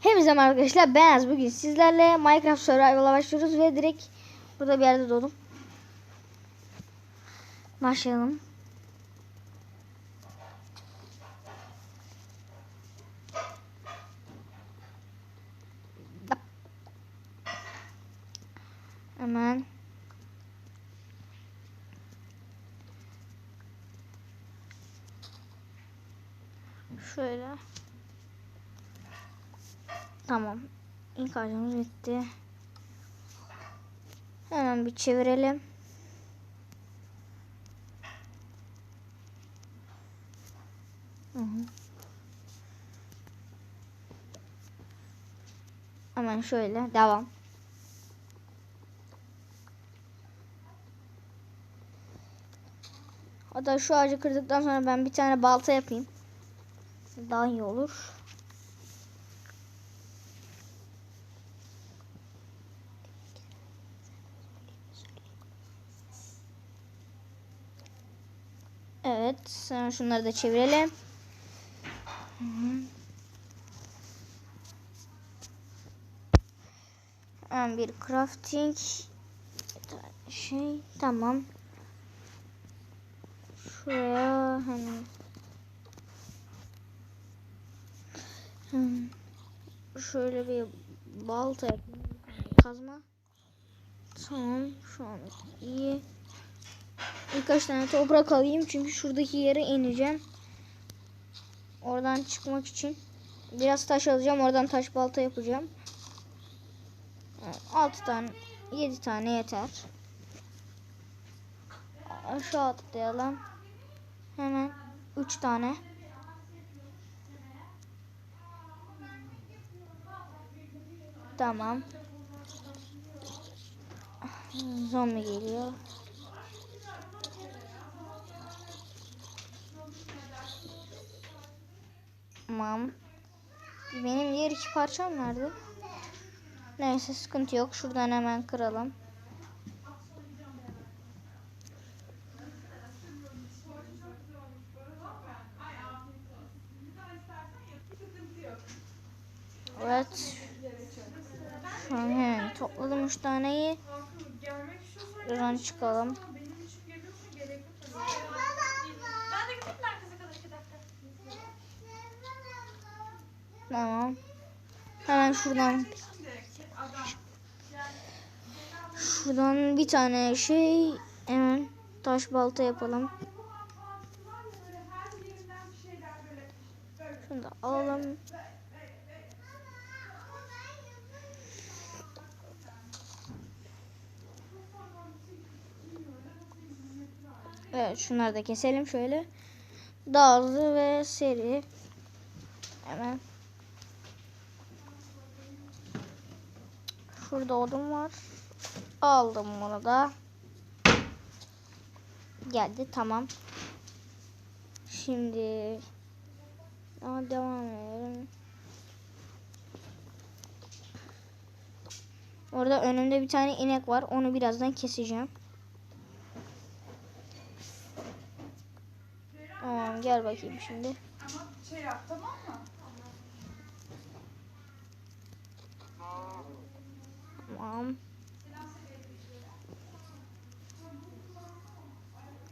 Hepinize arkadaşlar ben Az bugün sizlerle Minecraft Survival'a başlıyoruz ve direkt burada bir yerde doğdum. Başlayalım. Hemen şöyle Tamam. İlk ağacımız bitti. Hemen bir çevirelim. Hemen şöyle devam. Hatta şu ağacı kırdıktan sonra ben bir tane balta yapayım. Daha iyi olur. Evet. Şunları da çevirelim. Hemen bir crafting şey tamam. Şuraya hemen Hmm. şöyle bir balta. Kazma. Tamam. Şu an iyi. Birkaç tane toprak alayım çünkü şuradaki yere ineceğim. Oradan çıkmak için biraz taş alacağım. Oradan taş balta yapacağım. 6 tane 7 tane yeter. Aşağı atlayalım. Hemen 3 tane. Tamam. Zombi geliyor. Tamam. Benim diğer iki parçam nerede? Neyse sıkıntı yok. Şuradan hemen kıralım. Evet. Şu an hemen topladım üç taneyi. Buradan çıkalım. Ben de gidip merkeze kadar iki dakika. Tamam. Hemen şuradan şuradan bir tane şey hemen taş balta yapalım. Şunu da alalım. Evet şunları da keselim şöyle. Daha ve seri. Hemen. Şurada odun var. Aldım bunu da. Geldi tamam. Şimdi daha devam edelim. Orada önümde bir tane inek var. Onu birazdan keseceğim. Tamam gel bakayım şimdi. Ama şey yap tamam mı? Tamam.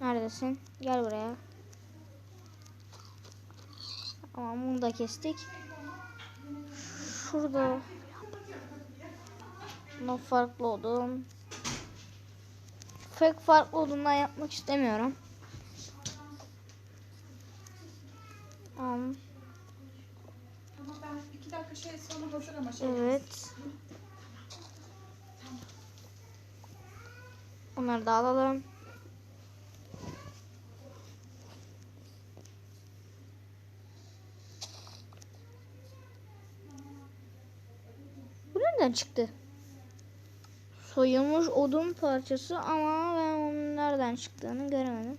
Neredesin? Gel buraya. Tamam bunu da kestik. Şurada Buna farklı odun. Pek farklı odundan yapmak istemiyorum. Tamam. Ama ben iki dakika şey sonra hazır ama şey. Evet. Bunları da alalım. Bu nereden çıktı? Soyulmuş odun parçası ama ben onun nereden çıktığını göremedim.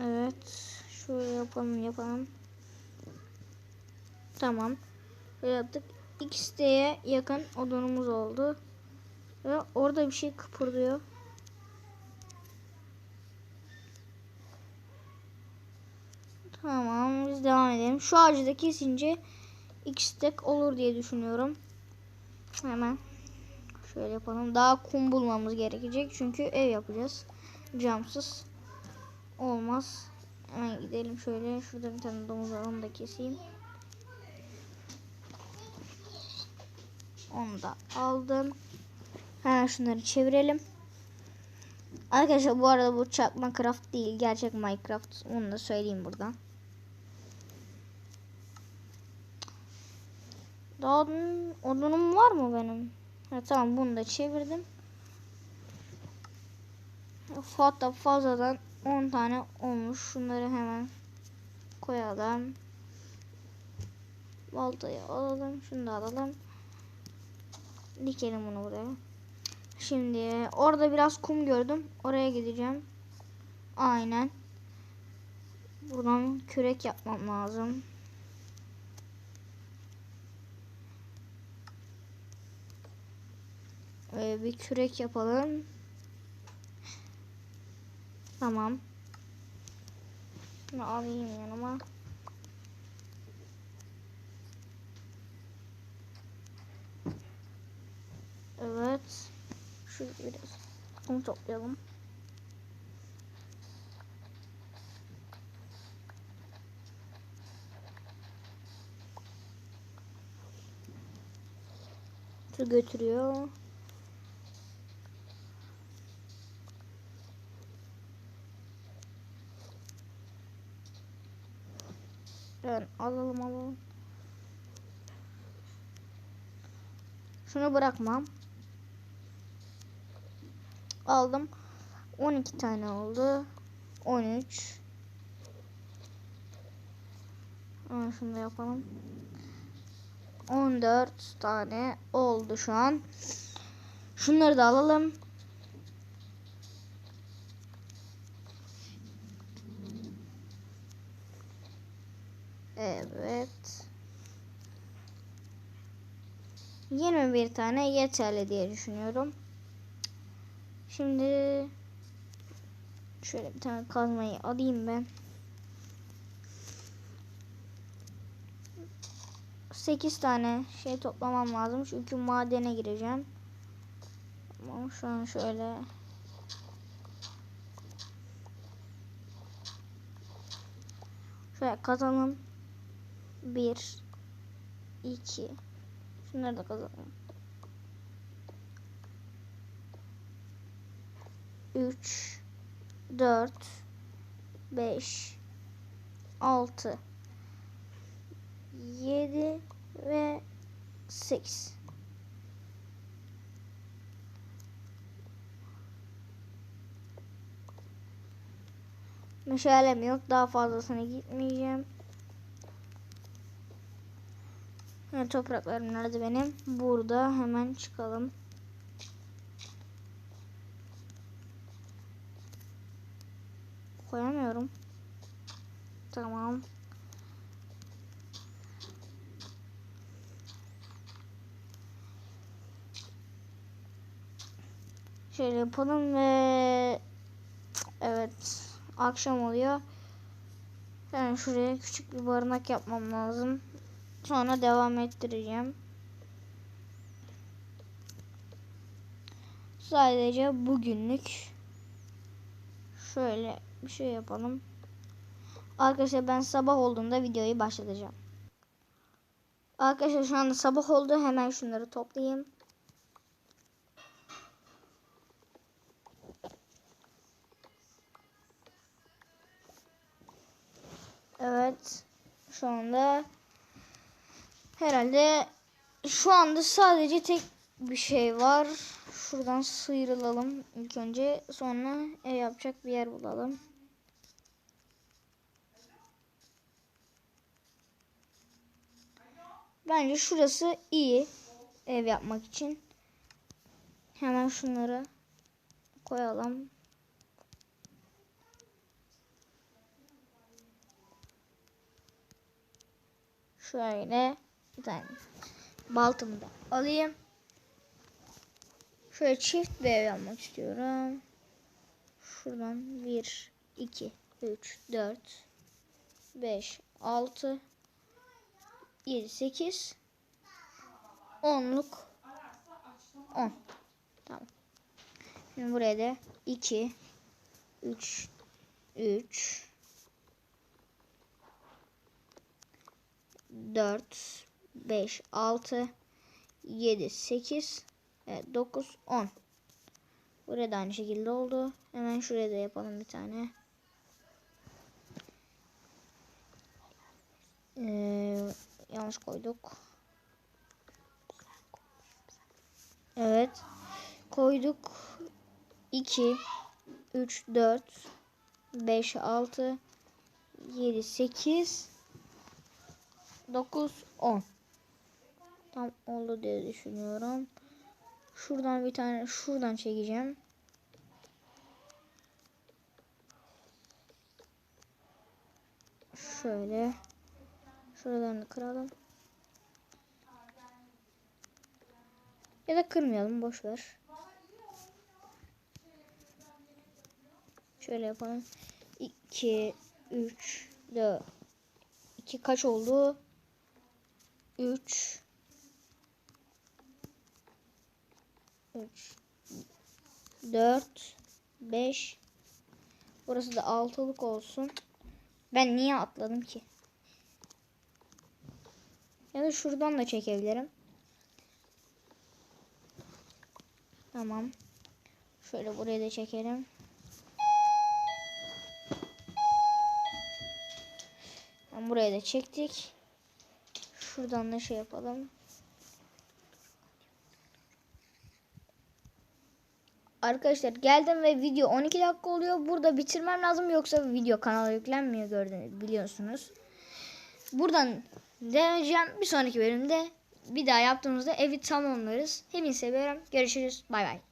Evet. Şöyle yapalım yapalım. Tamam. Böyle yaptık. X'ye yakın odunumuz oldu. Ve orada bir şey kıpırdıyor. Tamam biz devam edelim. Şu ağacı da kesince iki stack olur diye düşünüyorum. Hemen şöyle yapalım. Daha kum bulmamız gerekecek. Çünkü ev yapacağız. Camsız olmaz. Hemen gidelim şöyle. Şurada bir tane domuz var. Onu da keseyim. Onu da aldım. Hemen şunları çevirelim. Arkadaşlar bu arada bu çakma craft değil. Gerçek Minecraft. Onu da söyleyeyim buradan. Daha odun- odunum var mı benim? Ha, tamam bunu da çevirdim. Hatta fazladan 10 tane olmuş. Şunları hemen koyalım. Baltayı alalım. Şunu da alalım. Dikelim bunu buraya. Şimdi orada biraz kum gördüm. Oraya gideceğim. Aynen. Buradan kürek yapmam lazım. Ee, bir kürek yapalım. Tamam. Bunu alayım yanıma. Evet. Şurada biraz kum toplayalım. Şu götürüyor. Evet, alalım alalım. Şunu bırakmam. Aldım. 12 tane oldu. 13. Ama şunu da yapalım. 14 tane oldu şu an. Şunları da alalım. Evet. 21 tane yeterli diye düşünüyorum. Şimdi şöyle bir tane kazmayı alayım ben. 8 tane şey toplamam lazım çünkü madene gireceğim. Ama şu an şöyle Şöyle kazalım. 1 2 Şunları da kazalım. 3 4 5 6 7 ve 8 Meşalem yok. Daha fazlasına gitmeyeceğim. Evet, topraklarım nerede benim? Burada. Hemen çıkalım. Koyamıyorum. Tamam. Şöyle yapalım ve evet akşam oluyor. Ben şuraya küçük bir barınak yapmam lazım. Sonra devam ettireceğim. Sadece bugünlük şöyle bir şey yapalım. Arkadaşlar ben sabah olduğunda videoyu başlatacağım. Arkadaşlar şu anda sabah oldu. Hemen şunları toplayayım. Evet. Şu anda herhalde şu anda sadece tek bir şey var. Şuradan sıyrılalım ilk önce. Sonra ev yapacak bir yer bulalım. Bence şurası iyi ev yapmak için. Hemen şunları koyalım. Şöyle bir tane baltamı da alayım. Şöyle çift bir ev yapmak istiyorum. Şuradan 1, 2, 3, 4, 5, 6, 7, 8, 10'luk 10. Tamam. Şimdi buraya da 2, 3, 3, 4, 5, 6, 7, 8, evet, 9, 10. Buraya da aynı şekilde oldu. Hemen şuraya da yapalım bir tane. Ee, yanlış koyduk. Evet. Koyduk. 2 3 4 5 6 7 8 9 10 Tam oldu diye düşünüyorum. Şuradan bir tane şuradan çekeceğim. Şöyle. Şuralarını kıralım. Ya da kırmayalım boş ver. Şöyle yapalım. 2 3 4 2 kaç oldu? 3 3 4 5 Burası da altılık olsun. Ben niye atladım ki? Ya da şuradan da çekebilirim. Tamam. Şöyle buraya da çekelim. Tamam, buraya da çektik. Şuradan da şey yapalım. Arkadaşlar geldim ve video 12 dakika oluyor. Burada bitirmem lazım yoksa video kanala yüklenmiyor gördüğünüz biliyorsunuz. Buradan deneyeceğim. Bir sonraki bölümde bir daha yaptığımızda evi tamamlarız. Hepinizi seviyorum. Görüşürüz. Bay bay.